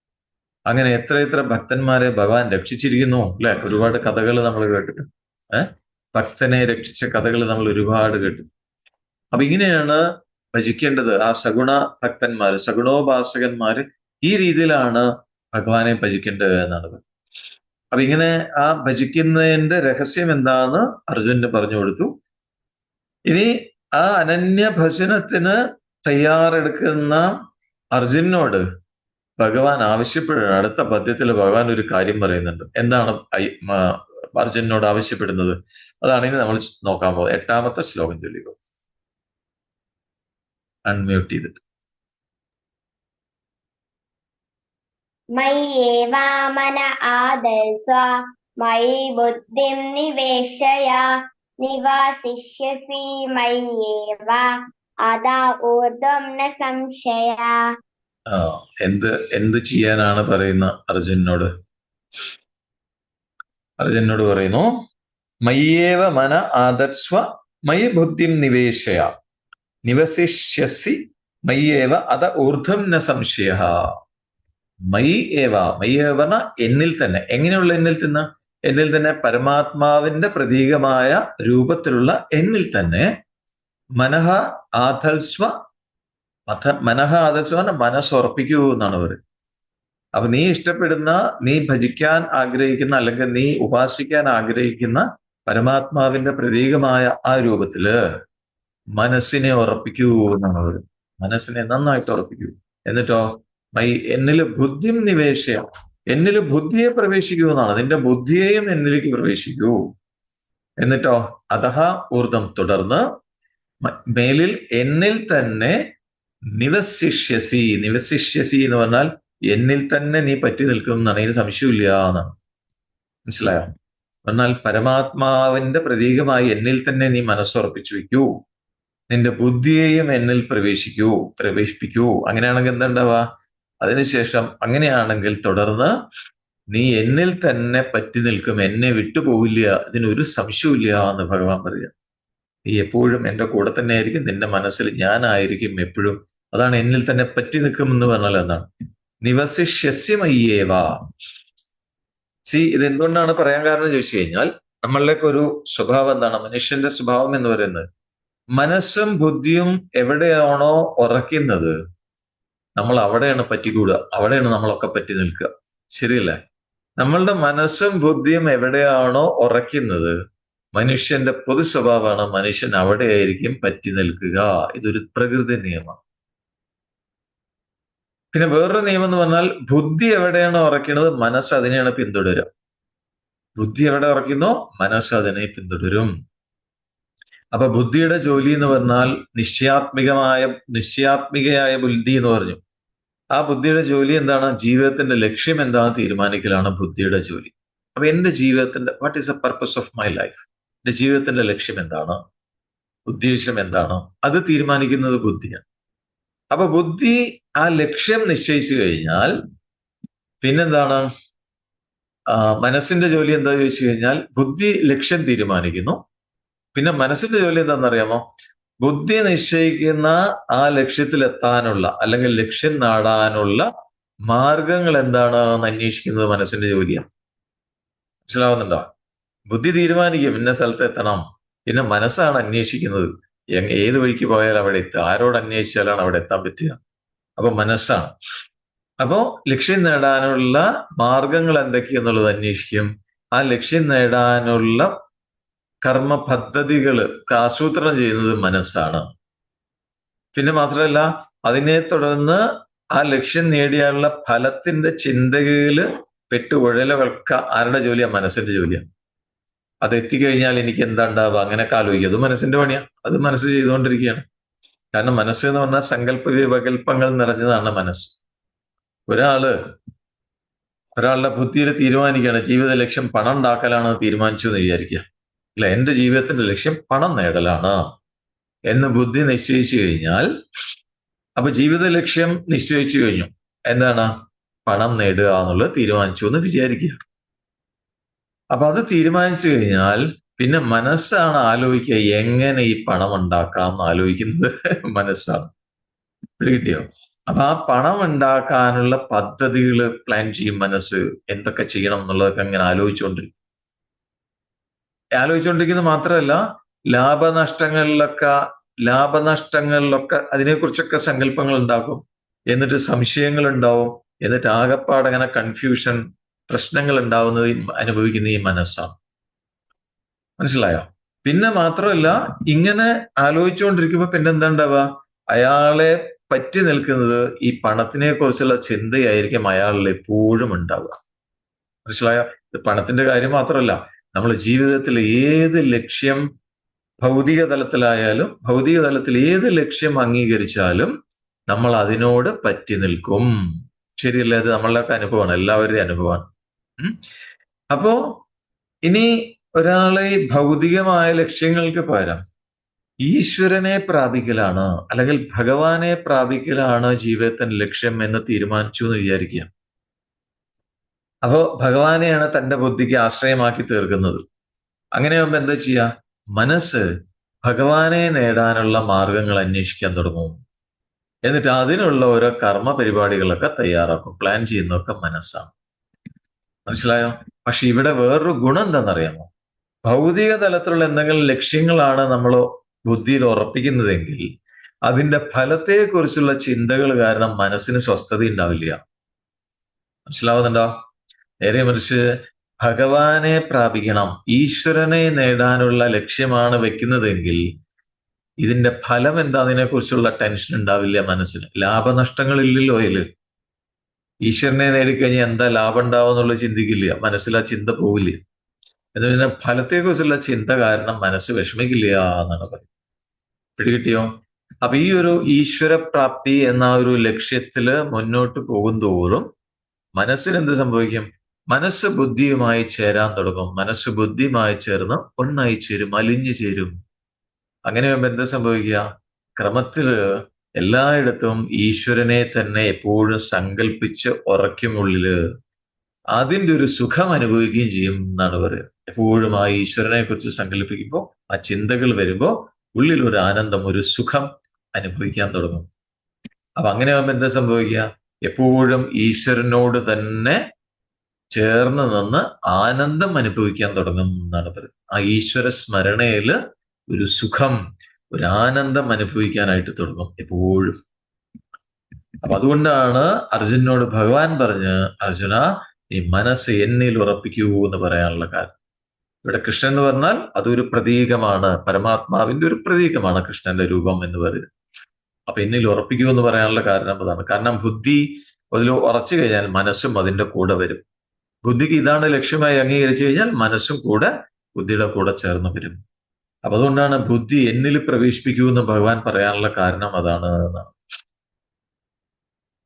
അങ്ങനെ എത്ര എത്ര ഭക്തന്മാരെ ഭഗവാൻ രക്ഷിച്ചിരിക്കുന്നു അല്ലെ? ഒരുപാട് കഥകൾ നമ്മൾ കേട്ടിട്ടുണ്ട് ഏഹ് ഭക്തനെ രക്ഷിച്ച കഥകൾ നമ്മൾ ഒരുപാട് കേട്ടു അപ്പൊ ഇങ്ങനെയാണ് ഭജിക്കേണ്ടത് ആ സഗുണ ഭക്തന്മാര് സഗുണോപാസകന്മാര് ഈ രീതിയിലാണ് ഭഗവാനെ ഭജിക്കേണ്ടത് എന്നാണ് അപ്പൊ ഇങ്ങനെ ആ ഭജിക്കുന്നതിന്റെ രഹസ്യം എന്താന്ന് അർജുനന് പറഞ്ഞു കൊടുത്തു. ഇനി ആ അനന്യ ഭജനത്തിന് തയ്യാറെടുക്കുന്ന അർജുനോട് ഭഗവാൻ ആവശ്യപ്പെടു അടുത്ത പദ്യത്തിൽ ഭഗവാൻ ഒരു കാര്യം പറയുന്നുണ്ട്. എന്താണ് അർജുനോട് ആവശ്യപ്പെടുന്നത്? അതാണ് ഇനി നമ്മൾ നോക്കാൻ പോകുന്നത്. എട്ടാമത്തെ ശ്ലോകം ചൊല്ലിക്കോ. അൺമ്യൂട്ട് ചെയ്തിട്ട്. മയ്യേവാമന ആദൽസ്വ നിവേശയ നിവാസിഷ്യസി മയ്യേവ അതാ ഊർദ്ധം ന സംശയ. എന്ത് എന്ത് ചെയ്യാനാണ് പറയുന്ന അർജുനോട് അർജുനോട് പറയുന്നു മയ്യേവ മന ആദർസ്വ മയ ബുദ്ധിം നിവേശയ നിവസിഷ്യസി മയ്യേവ അത ഊർധം ന സംശയ മയി ഏവ മയ്യേവന എന്നിൽ തന്നെ. എങ്ങനെയുള്ള എന്നിൽ തന്നെ? എന്നിൽ തന്നെ പരമാത്മാവിന്റെ പ്രതീകമായ രൂപത്തിലുള്ള എന്നിൽ തന്നെ മനഃ ആധൽസ്വ മഥ മനഃ മനസ്സ് മനസ്സുറപ്പിക്കൂ എന്നാണ് അവർ അപ്പൊ നീ ഇഷ്ടപ്പെടുന്ന നീ ഭജിക്കാൻ ആഗ്രഹിക്കുന്ന അല്ലെങ്കിൽ നീ ഉപാസിക്കാൻ ആഗ്രഹിക്കുന്ന പരമാത്മാവിന്റെ പ്രതീകമായ ആ രൂപത്തിൽ മനസ്സിനെ ഉറപ്പിക്കൂ എന്നാണ് അവർ മനസ്സിനെ നന്നായിട്ട് ഉറപ്പിക്കൂ. എന്നിട്ടോ? മൈ എന്നിൽ ബുദ്ധിം നിവേശയ. എന്നിൽ ബുദ്ധിയെ പ്രവേശിക്കൂ എന്നാണ്. നിന്റെ ബുദ്ധിയെയും എന്നിലേക്ക് പ്രവേശിക്കൂ. എന്നിട്ടോ? അതഹ ഊർജം തുടർന്ന് മേലിൽ എന്നിൽ തന്നെ നിവസിഷ്യസി നിവസിഷ്യസി എന്ന് പറഞ്ഞാൽ എന്നിൽ തന്നെ നീ പറ്റി നിൽക്കും എന്നാണ് ഇതിന് സംശയമില്ല എന്നാണ്. മനസ്സിലായോ? എന്നാൽ പരമാത്മാവിന്റെ പ്രതീകമായി എന്നിൽ തന്നെ നീ മനസ്സുറപ്പിച്ചു വയ്ക്കൂ. നിന്റെ ബുദ്ധിയെയും എന്നിൽ പ്രവേശിക്കൂ പ്രവേശിപ്പിക്കൂ. അങ്ങനെയാണെങ്കിൽ എന്താ ഉണ്ടാവുക അതിനുശേഷം അങ്ങനെയാണെങ്കിൽ തുടർന്ന് നീ എന്നിൽ തന്നെ പറ്റി നിൽക്കും. എന്നെ വിട്ടുപോകില്ല ഇതിനൊരു സംശയമില്ല എന്ന് ഭഗവാൻ പറയുക. നീ എപ്പോഴും എന്റെ കൂടെ തന്നെ ആയിരിക്കും. നിന്റെ മനസ്സിൽ ഞാനായിരിക്കും എപ്പോഴും. അതാണ് എന്നിൽ തന്നെ പറ്റി നിൽക്കും എന്ന് പറഞ്ഞാൽ എന്താണ് നിവസിഷ്യസ്യമയ്യേവ സി ഇത് എന്തുകൊണ്ടാണ് പറയാൻ കാരണം ചോദിച്ചു കഴിഞ്ഞാൽ നമ്മളിലേക്ക് ഒരു സ്വഭാവം എന്താണ്? മനുഷ്യന്റെ സ്വഭാവം എന്ന് പറയുന്നത് മനസ്സും ബുദ്ധിയും എവിടെയാണോ ഉറക്കുന്നത് നമ്മൾ അവിടെയാണ് പറ്റിക്കൂടുക. അവിടെയാണ് നമ്മളൊക്കെ പറ്റി നിൽക്കുക. ശരിയല്ലേ? നമ്മളുടെ മനസ്സും ബുദ്ധിയും എവിടെയാണോ ഉറക്കുന്നത് മനുഷ്യന്റെ പൊതു സ്വഭാവമാണ് മനുഷ്യൻ അവിടെയായിരിക്കും പറ്റി നിൽക്കുക. ഇതൊരു പ്രകൃതി നിയമം. പിന്നെ വേറൊരു നിയമം എന്ന് പറഞ്ഞാൽ ബുദ്ധി എവിടെയാണ് ഉറക്കുന്നത് മനസ്സ് അതിനെയാണ് പിന്തുടരുക. ബുദ്ധി എവിടെ ഉറക്കുന്നു മനസ്സ് അതിനെ പിന്തുടരും. അപ്പൊ ബുദ്ധിയുടെ ജോലി എന്ന് പറഞ്ഞാൽ നിശ്ചയാത്മികമായ നിശ്ചയാത്മികയായ ബുദ്ധി എന്ന് പറഞ്ഞു. ആ ബുദ്ധിയുടെ ജോലി എന്താണ്? ജീവിതത്തിന്റെ ലക്ഷ്യം എന്താണ് തീരുമാനിക്കലാണ് ബുദ്ധിയുടെ ജോലി. അപ്പൊ എന്റെ ജീവിതത്തിന്റെ what is the purpose of my life എന്റെ ജീവിതത്തിന്റെ ലക്ഷ്യം എന്താണ്? ഉദ്ദേശം എന്താണ്? അത് തീരുമാനിക്കുന്നത് ബുദ്ധിയാണ്. അപ്പൊ ബുദ്ധി ആ ലക്ഷ്യം നിശ്ചയിച്ചു കഴിഞ്ഞാൽ പിന്നെന്താണ്? മനസ്സിന്റെ ജോലി എന്താ ചോദിച്ചു കഴിഞ്ഞാൽ ബുദ്ധി ലക്ഷ്യം തീരുമാനിക്കുന്നു. പിന്നെ മനസ്സിന്റെ ജോലി എന്താണെന്നറിയാമോ ബുദ്ധി നിശ്ചയിക്കുന്ന ആ ലക്ഷ്യത്തിലെത്താനുള്ള അല്ലെങ്കിൽ ലക്ഷ്യം നേടാനുള്ള മാർഗങ്ങൾ എന്താണ് എന്ന് അന്വേഷിക്കുന്നത് മനസ്സിന്റെ ജോലിയാണ്. മനസ്സിലാവുന്നുണ്ടോ? ബുദ്ധി തീരുമാനിക്കും. ഇന്ന സ്ഥലത്ത് എത്തണം. പിന്നെ മനസ്സാണ് അന്വേഷിക്കുന്നത്. ഏത് വഴിക്ക് പോയാൽ അവിടെ എത്തുക. ആരോട് അന്വേഷിച്ചാലാണ് അവിടെ എത്താൻ പറ്റുക. അപ്പൊ മനസ്സാണ്. അപ്പോ ലക്ഷ്യം നേടാനുള്ള മാർഗങ്ങൾ എന്തൊക്കെയെന്നുള്ളത് അന്വേഷിക്കും. ആ ലക്ഷ്യം നേടാനുള്ള കർമ്മ പദ്ധതികൾ ആസൂത്രണം ചെയ്യുന്നത് മനസ്സാണ്. പിന്നെ മാത്രമല്ല അതിനെ തുടർന്ന് ആ ലക്ഷ്യം നേടിയാലുള്ള ഫലത്തിന്റെ ചിന്തകളിൽ പെട്ടുകുഴലുകൾക്ക് ആരുടെ ജോലിയാണ് മനസ്സിന്റെ ജോലിയാണ് അത് എത്തിക്കഴിഞ്ഞാൽ എനിക്ക് എന്താ ഉണ്ടാവുക അങ്ങനെ ആലോചിക്കുക അത് മനസ്സിന്റെ പണിയാണ് അത് മനസ്സ് ചെയ്തുകൊണ്ടിരിക്കുകയാണ്. കാരണം മനസ്സ് എന്ന് പറഞ്ഞാൽ സങ്കല്പ വികല്പങ്ങൾ നിറഞ്ഞതാണ് മനസ്സ്. ഒരാൾ ഒരാളുടെ ബുദ്ധിയിൽ തീരുമാനിക്കുകയാണ് ജീവിത ലക്ഷ്യം പണം ഉണ്ടാക്കലാണ് തീരുമാനിച്ചു എന്ന് വിചാരിക്കുക. അല്ല എന്റെ ജീവിതത്തിന്റെ ലക്ഷ്യം പണം നേടലാണ് എന്ന് ബുദ്ധി നിശ്ചയിച്ചു കഴിഞ്ഞാൽ അപ്പൊ ജീവിത ലക്ഷ്യം നിശ്ചയിച്ചു കഴിഞ്ഞു. എന്താണ്? പണം നേടുക എന്നുള്ളത് തീരുമാനിച്ചു എന്ന് വിചാരിക്കുക. അപ്പൊ അത് തീരുമാനിച്ചു കഴിഞ്ഞാൽ പിന്നെ മനസ്സാണ് ആലോചിക്കുക എങ്ങനെ ഈ പണം ഉണ്ടാക്കാം എന്ന് ആലോചിക്കുന്നത് മനസ്സാണ്. കിട്ടിയോ? അപ്പൊ ആ പണം ഉണ്ടാക്കാനുള്ള പദ്ധതികൾ പ്ലാൻ ചെയ്യും മനസ്സ്. എന്തൊക്കെ ചെയ്യണം എന്നുള്ളതൊക്കെ അങ്ങനെ ആലോചിച്ചുകൊണ്ടിരിക്കും ആലോചിച്ചുകൊണ്ടിരിക്കുന്നത് മാത്രമല്ല ലാഭനഷ്ടങ്ങളിലൊക്കെ ലാഭനഷ്ടങ്ങളിലൊക്കെ അതിനെക്കുറിച്ചൊക്കെ സങ്കല്പങ്ങൾ ഉണ്ടാക്കും. എന്നിട്ട് സംശയങ്ങൾ ഉണ്ടാവും എന്നിട്ട് ആകപ്പാടെ അങ്ങനെ കൺഫ്യൂഷൻ പ്രശ്നങ്ങൾ ഉണ്ടാവുന്നത് അനുഭവിക്കുന്ന ഈ മനസ്സാണ്. മനസ്സിലായോ? പിന്നെ മാത്രമല്ല ഇങ്ങനെ ആലോചിച്ചുകൊണ്ടിരിക്കുമ്പോ പിന്നെ എന്താ ഉണ്ടാവുക അയാളെ പറ്റി നിൽക്കുന്നത് ഈ പണത്തിനെ കുറിച്ചുള്ള ചിന്തയായിരിക്കും അയാളിൽ എപ്പോഴും ഉണ്ടാവുക. മനസ്സിലായോ? ഇത് പണത്തിന്റെ കാര്യം മാത്രമല്ല നമ്മൾ ജീവിതത്തിൽ ഏത് ലക്ഷ്യം ഭൗതിക തലത്തിലായാലും ഭൗതിക തലത്തിൽ ഏത് ലക്ഷ്യം അംഗീകരിച്ചാലും നമ്മൾ അതിനോട് പറ്റി നിൽക്കും. ശരിയല്ലേ? അത് നമ്മളുടെയൊക്കെ അനുഭവമാണ് എല്ലാവരുടെയും അനുഭവമാണ്. അപ്പോ ഇനി ഒരാളെ ഭൗതികമായ ലക്ഷ്യങ്ങൾക്ക് പകരം ഈശ്വരനെ പ്രാപിക്കലാണ് അല്ലെങ്കിൽ ഭഗവാനെ പ്രാപിക്കലാണ് ജീവിതത്തിന് ലക്ഷ്യം എന്ന് തീരുമാനിച്ചു എന്ന് വിചാരിക്കുക. അപ്പോ ഭഗവാനെയാണ് തന്റെ ബുദ്ധിക്ക് ആശ്രയമാക്കി തീർക്കുന്നത്. അങ്ങനെയാകുമ്പോ എന്താ ചെയ്യുക? മനസ്സ് ഭഗവാനെ നേടാനുള്ള മാർഗങ്ങൾ അന്വേഷിക്കാൻ തുടങ്ങും. എന്നിട്ട് അതിനുള്ള ഓരോ കർമ്മ പരിപാടികളൊക്കെ തയ്യാറാക്കും. പ്ലാൻ ചെയ്യുന്നതൊക്കെ മനസ്സാണ്. മനസ്സിലായോ? പക്ഷെ ഇവിടെ വേറൊരു ഗുണം എന്താണെന്നറിയാമോ? ഭൗതിക തലത്തിലുള്ള എന്തെങ്കിലും ലക്ഷ്യങ്ങളാണ് നമ്മൾ ബുദ്ധിയിൽ ഉറപ്പിക്കുന്നതെങ്കിൽ അതിന്റെ ഫലത്തെക്കുറിച്ചുള്ള ചിന്തകൾ കാരണം മനസ്സിന് സ്വസ്ഥത ഉണ്ടാവില്ല. മനസ്സിലാവുന്നുണ്ടോ? നേരെ മറിച്ച് ഭഗവാനെ പ്രാപിക്കണം ഈശ്വരനെ നേടാനുള്ള ലക്ഷ്യമാണ് വെക്കുന്നതെങ്കിൽ ഇതിന്റെ ഫലം എന്താ? അതിനെക്കുറിച്ചുള്ള ടെൻഷൻ ഉണ്ടാവില്ല മനസ്സിന്. ലാഭനഷ്ടങ്ങളില്ലല്ലോ അതിൽ ഈശ്വരനെ നേടിക്കഴിഞ്ഞാൽ എന്താ ലാഭം ഉണ്ടാവും ചിന്തിക്കില്ല. മനസ്സിൽ ആ ചിന്ത പോവില്ല. എന്ന് പറഞ്ഞാൽ ഫലത്തെക്കുറിച്ചുള്ള ചിന്ത കാരണം മനസ്സ് വിഷമിക്കില്ല എന്നാണ് പറയുന്നത്. പിടികിട്ടിയോ അപ്പൊ ഈ ഒരു ഈശ്വരപ്രാപ്തി എന്ന ഒരു ലക്ഷ്യത്തിൽ മുന്നോട്ട് പോകും തോറും മനസ്സിന് എന്ത് സംഭവിക്കും? മനസ്സ് ബുദ്ധിയുമായി ചേരാൻ തുടങ്ങും. മനസ്സ് ബുദ്ധിയുമായി ചേർന്ന് ഒന്നായി ചേരും അലിഞ്ഞു ചേരും. അങ്ങനെ എന്ത് സംഭവിക്കുക? ക്രമത്തിൽ എല്ലായിടത്തും ഈശ്വരനെ തന്നെ എപ്പോഴും സങ്കല്പിച്ച് ഉറയ്ക്കുമുള്ളിൽ അതിന്റെ ഒരു സുഖം അനുഭവിക്കുകയും ചെയ്യും എന്നാണ് പറയുന്നത്. എപ്പോഴും ആ ഈശ്വരനെ കുറിച്ച് സങ്കല്പിക്കുമ്പോൾ ആ ചിന്തകൾ വരുമ്പോൾ ഉള്ളിൽ ഒരു ആനന്ദം ഒരു സുഖം അനുഭവിക്കാൻ തുടങ്ങും. അപ്പൊ അങ്ങനെ ആകുമ്പോൾ എന്താ സംഭവിക്കുക? എപ്പോഴും ഈശ്വരനോട് തന്നെ ചേർന്ന് നിന്ന് ആനന്ദം അനുഭവിക്കാൻ തുടങ്ങും എന്നാണ് പറയുന്നത്. ആ ഈശ്വര സ്മരണയിൽ ഒരു സുഖം ഒരു ആനന്ദം അനുഭവിക്കാനായിട്ട് തുടങ്ങും എപ്പോഴും. അപ്പൊ അതുകൊണ്ടാണ് അർജുനോട് ഭഗവാൻ പറഞ്ഞ് അർജുന നീ മനസ്സ് എന്നിൽ ഉറപ്പിക്കൂ എന്ന് പറയാനുള്ള കാരണം. ഇവിടെ കൃഷ്ണൻ എന്ന് പറഞ്ഞാൽ അതൊരു പ്രതീകമാണ്. പരമാത്മാവിന്റെ ഒരു പ്രതീകമാണ് കൃഷ്ണന്റെ രൂപം എന്ന് പറയുന്നത്. അപ്പൊ എന്നിൽ ഉറപ്പിക്കൂ എന്ന് പറയാനുള്ള കാരണം അതാണ്. കാരണം ബുദ്ധി അതിൽ ഉറച്ചു കഴിഞ്ഞാൽ മനസ്സും അതിന്റെ കൂടെ വരും. ബുദ്ധിക്ക് ഇതാണ് ലക്ഷ്യമായി അംഗീകരിച്ചു കഴിഞ്ഞാൽ മനസ്സും കൂടെ ബുദ്ധിയുടെ കൂടെ ചേർന്ന് വരും. അപ്പൊ അതുകൊണ്ടാണ് ബുദ്ധി എന്നിൽ പ്രവേശിപ്പിക്കൂ എന്ന് ഭഗവാൻ പറയാനുള്ള കാരണം അതാണ്. എന്നാണ്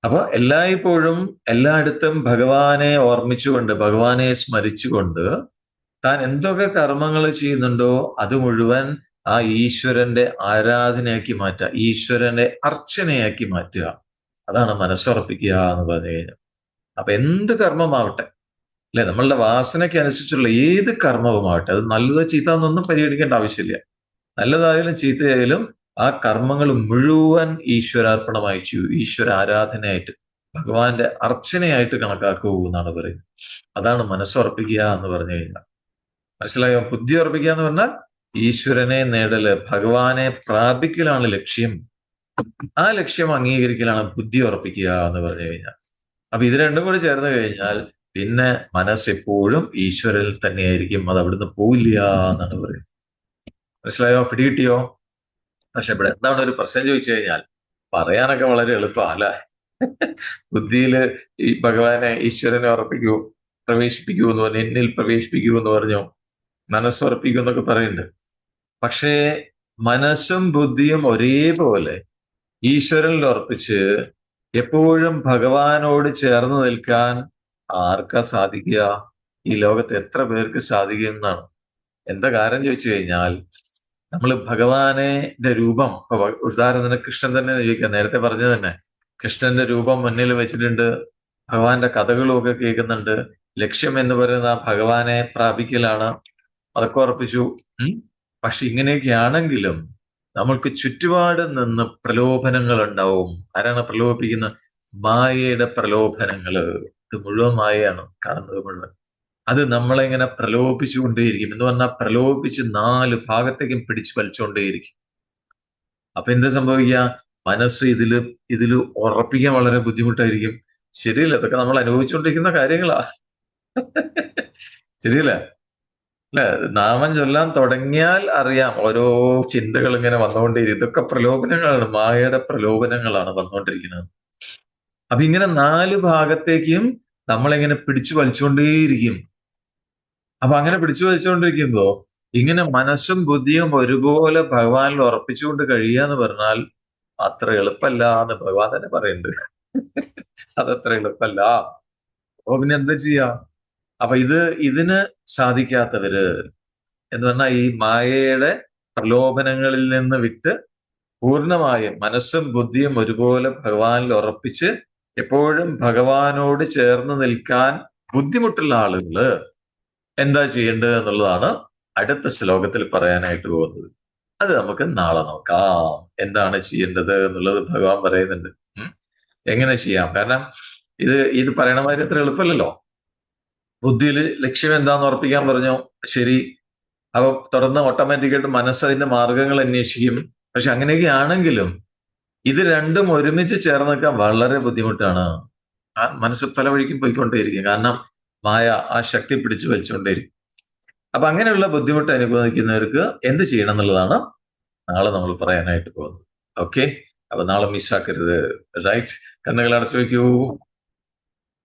അപ്പൊ എല്ലായ്പ്പോഴും എല്ലായിടത്തും ഭഗവാനെ ഓർമ്മിച്ചുകൊണ്ട് ഭഗവാനെ സ്മരിച്ചുകൊണ്ട് താൻ എന്തൊക്കെ കർമ്മങ്ങൾ ചെയ്യുന്നുണ്ടോ അത് മുഴുവൻ ആ ഈശ്വരന്റെ ആരാധനയാക്കി മാറ്റുക ഈശ്വരന്റെ അർച്ചനയാക്കി മാറ്റുക. അതാണ് മനസ്സുറപ്പിക്കുക എന്ന് പറഞ്ഞു കഴിഞ്ഞാൽ. അപ്പൊ എന്ത് കർമ്മമാവട്ടെ അല്ലെ? നമ്മളുടെ വാസനയ്ക്ക് അനുസരിച്ചുള്ള ഏത് കർമ്മവുമാകട്ടെ അത് നല്ലത് ചീത്ത എന്നൊന്നും പരിഗണിക്കേണ്ട ആവശ്യമില്ല. നല്ലതായാലും ചീത്തയായാലും ആ കർമ്മങ്ങൾ മുഴുവൻ ഈശ്വരാർപ്പണമായി ചെയ്യൂ ഈശ്വര ആരാധനയായിട്ട് ഭഗവാന്റെ അർച്ചനയായിട്ട് കണക്കാക്കൂ എന്നാണ് പറയുന്നത്. അതാണ് മനസ്സുറപ്പിക്കുക എന്ന് പറഞ്ഞു കഴിഞ്ഞാൽ. മനസ്സിലായോ? ബുദ്ധി ഉറപ്പിക്കുക എന്ന് പറഞ്ഞാൽ ഈശ്വരനെ നേടൽ ഭഗവാനെ പ്രാപിക്കലാണ് ലക്ഷ്യം. ആ ലക്ഷ്യം അംഗീകരിക്കലാണ് ബുദ്ധി ഉറപ്പിക്കുക എന്ന് പറഞ്ഞു കഴിഞ്ഞാൽ. അപ്പൊ ഇത് രണ്ടും കൂടി ചേർന്ന് കഴിഞ്ഞാൽ പിന്നെ മനസ്സ് എപ്പോഴും ഈശ്വരനിൽ തന്നെയായിരിക്കും അത് അവിടുന്ന് പോവില്ല എന്നാണ് പറയുന്നത്. മനസ്സിലായോ? പിടികിട്ടിയോ? പക്ഷെ ഇവിടെ എന്താണ് ഒരു പ്രശ്നം ചോദിച്ചു കഴിഞ്ഞാൽ പറയാനൊക്കെ വളരെ എളുപ്പമാണ് അല്ലെ ബുദ്ധിയിൽ ഈ ഭഗവാനെ ഈശ്വരനെ ഉറപ്പിക്കൂ പ്രവേശിപ്പിക്കൂ എന്ന് പറഞ്ഞു എന്നിൽ പ്രവേശിപ്പിക്കൂ എന്ന് പറഞ്ഞു മനസ്സുറപ്പിക്കൂ എന്നൊക്കെ പറയുന്നുണ്ട്. പക്ഷേ മനസ്സും ബുദ്ധിയും ഒരേപോലെ ഈശ്വരനിൽ ഉറപ്പിച്ച് എപ്പോഴും ഭഗവാനോട് ചേർന്ന് നിൽക്കാൻ ആർക്കാ സാധിക്കുക? ഈ ലോകത്ത് എത്ര പേർക്ക് സാധിക്കും എന്നാണ്. എന്താ കാരണം ചോദിച്ചു കഴിഞ്ഞാൽ നമ്മൾ ഭഗവാനെ രൂപം ഉദാഹരണത്തിന് കൃഷ്ണൻ തന്നെ ചോദിക്കാം. നേരത്തെ പറഞ്ഞത് തന്നെ കൃഷ്ണന്റെ രൂപം മുന്നിൽ വെച്ചിട്ടുണ്ട് ഭഗവാന്റെ കഥകളുമൊക്കെ കേൾക്കുന്നുണ്ട്. ലക്ഷ്യം എന്ന് പറയുന്നത് ആ ഭഗവാനെ പ്രാപിക്കലാണ്. അതൊക്കെ ഉറപ്പിച്ചു. പക്ഷെ ഇങ്ങനെയൊക്കെയാണെങ്കിലും നമ്മൾക്ക് ചുറ്റുപാട് നിന്ന് പ്രലോഭനങ്ങൾ ഉണ്ടാവും ആരാണ് പ്രലോഭിപ്പിക്കുന്നത് മായയുടെ പ്രലോഭനങ്ങൾ ഇത് മുഴുവൻ മായയാണ് കാണുന്നത് മുഴുവൻ. അത് നമ്മളെങ്ങനെ പ്രലോഭിച്ചുകൊണ്ടേയിരിക്കും? എന്ന് പറഞ്ഞാൽ പ്രലോഭിച്ച് നാല് ഭാഗത്തേക്കും പിടിച്ചു വലിച്ചുകൊണ്ടേയിരിക്കും. അപ്പൊ എന്താ സംഭവിക്കുക? മനസ്സ് ഇതിൽ ഇതിൽ ഉറപ്പിക്കാൻ വളരെ ബുദ്ധിമുട്ടായിരിക്കും. ശരിയല്ല? ഇതൊക്കെ നമ്മൾ അനുഭവിച്ചുകൊണ്ടിരിക്കുന്ന കാര്യങ്ങളാ. ശരിയല്ല? അല്ലെ? നാമം ചൊല്ലാൻ തുടങ്ങിയാൽ അറിയാം. ഓരോ ചിന്തകൾ ഇങ്ങനെ വന്നുകൊണ്ടേയിരിക്കും. ഇതൊക്കെ പ്രലോഭനങ്ങളാണ്. മായയുടെ പ്രലോഭനങ്ങളാണ് വന്നുകൊണ്ടിരിക്കുന്നത്. അപ്പൊ ഇങ്ങനെ നാല് ഭാഗത്തേക്കും നമ്മളിങ്ങനെ പിടിച്ചു വലിച്ചുകൊണ്ടേയിരിക്കും അപ്പൊ അങ്ങനെ പിടിച്ചു വലിച്ചുകൊണ്ടിരിക്കുമ്പോ ഇങ്ങനെ മനസ്സും ബുദ്ധിയും ഒരുപോലെ ഭഗവാനിൽ ഉറപ്പിച്ചുകൊണ്ട് കഴിയുക എന്ന് പറഞ്ഞാൽ അത്ര എളുപ്പല്ല എന്ന് ഭഗവാൻ തന്നെ പറയുന്നുണ്ട്. അതത്ര എളുപ്പല്ല. അപ്പൊ പിന്നെ എന്താ ചെയ്യാ? അപ്പൊ ഇത് ഇതിന് സാധിക്കാത്തവര് എന്ന് പറഞ്ഞാൽ ഈ മായയുടെ പ്രലോഭനങ്ങളിൽ നിന്ന് വിട്ട് പൂർണമായും മനസ്സും ബുദ്ധിയും ഒരുപോലെ ഭഗവാനിൽ ഉറപ്പിച്ച് എപ്പോഴും ഭഗവാനോട് ചേർന്ന് നിൽക്കാൻ ബുദ്ധിമുട്ടുള്ള ആളുകൾ എന്താ ചെയ്യേണ്ടത് എന്നുള്ളതാണ് അടുത്ത ശ്ലോകത്തിൽ പറയാനായിട്ട് പോകുന്നത്. അത് നമുക്ക് നാളെ നോക്കാം. എന്താണ് ചെയ്യേണ്ടത് എന്നുള്ളത് ഭഗവാൻ പറയുന്നുണ്ട്. എങ്ങനെ ചെയ്യാം? കാരണം ഇത് ഇത് പറയണ മാതിരി അത്ര എളുപ്പമല്ലല്ലോ. ബുദ്ധിയിൽ ലക്ഷ്യം എന്താന്ന് ഉറപ്പിക്കാൻ പറഞ്ഞു ശരി. അപ്പൊ തുടർന്ന് ഓട്ടോമാറ്റിക്കായിട്ട് മനസ്സ് അതിന്റെ മാർഗങ്ങൾ അന്വേഷിക്കും. പക്ഷെ അങ്ങനെയൊക്കെ ആണെങ്കിലും ഇത് രണ്ടും ഒരുമിച്ച് ചേർന്ന് നിൽക്കാൻ വളരെ ബുദ്ധിമുട്ടാണ്. ആ മനസ്സ് പല വഴിക്കും പോയിക്കൊണ്ടേയിരിക്കും. കാരണം മായ ആ ശക്തി പിടിച്ചു വലിച്ചുകൊണ്ടേയിരിക്കും. അപ്പൊ അങ്ങനെയുള്ള ബുദ്ധിമുട്ട് അനുഭവിക്കുന്നവർക്ക് എന്ത് ചെയ്യണം എന്നുള്ളതാണ് നാളെ നമ്മൾ പറയാനായിട്ട് പോകുന്നത്. ഓക്കെ? അപ്പൊ നാളെ മിസ്സാക്കരുത് റൈറ്റ് കണ്ണുകൾ അടച്ചു വെക്കൂ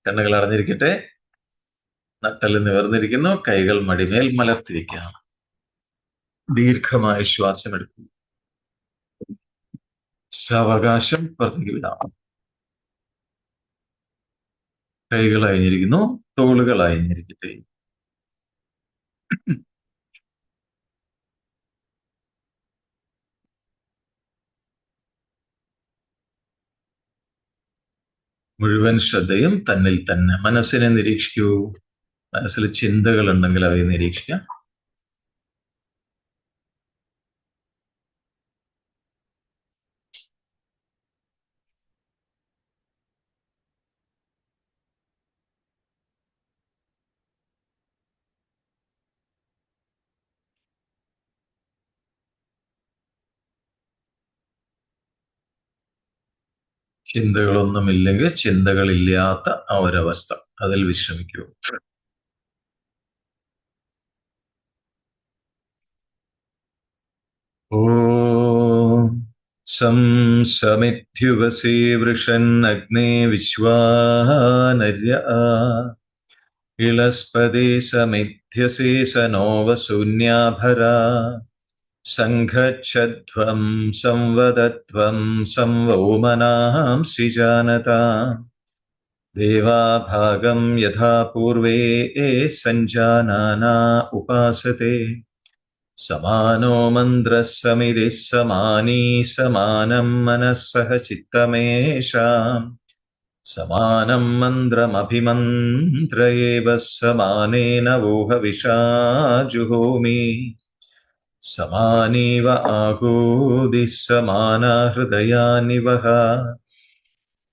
കണ്ണുകൾ അടഞ്ഞിരിക്കട്ടെ. നട്ടൽ നിവർന്നിരിക്കുന്നു. കൈകൾ മടിമേൽ മലർത്തിരിക്കുകയാണ്. ദീർഘമായ ശ്വാസം എടുക്കൂ സാവകാശം പുറത്തേക്ക് വിടാം കൈകൾ തോളുകൾ മുഴുവൻ ശ്രദ്ധയും തന്നിൽ തന്നെ. മനസ്സിനെ നിരീക്ഷിക്കൂ. മനസ്സിൽ ചിന്തകൾ ഉണ്ടെങ്കിൽ അവയെ നിരീക്ഷിക്കാം. ചിന്തകളൊന്നുമില്ലെങ്കിൽ ചിന്തകളില്ലാത്ത ആ ഒരവസ്ഥ. അതിൽ വിശ്രമിക്കൂ ഓം വൃഷൻ വൃഷന്നഗ്നേ വിശ്വാനര്യ. ഇളസ്പദേ സമിധ്യസേ सङ्घच्छध्वं संवदध्वं संवोमनाम् जानता देवाभागं यथा पूर्वे ए सञ्जानाना उपासते। समानो मन्द्रः समितिः समानी समानम् मनःसह चित्तमेषाम् समानं मन्द्रमभिमन्त्र एव समानेन वोहविशा जुहोमि समानीव वः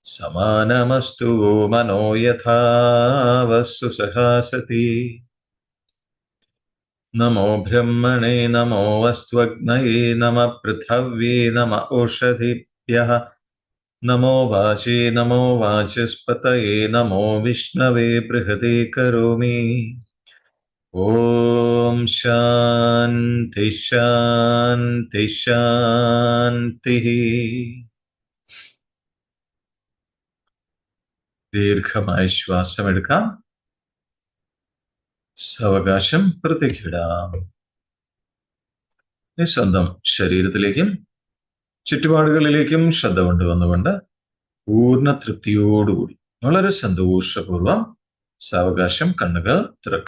समानमस्तु मनो यथा वस्तु सहासति नमो ब्रह्मणे नमो वस्त्वग्नये नम पृथव्ये नम ओषधिभ्यः नमो वाचे नमो वाचस्पतये नमो विष्णवे बृहदे करोमि। ഓം ശാന്തി ശാന്തി ശാന്തി. ദീർഘമായ ശ്വാസം എടുക്കാം. സാവകാശം ഈ സ്വന്തം ശരീരത്തിലേക്കും ചുറ്റുപാടുകളിലേക്കും ശ്രദ്ധ കൊണ്ടുവന്നുകൊണ്ട് പൂർണ തൃപ്തിയോടുകൂടി വളരെ സന്തോഷപൂർവം സാവകാശം കണ്ണുകൾ തുറക്കും.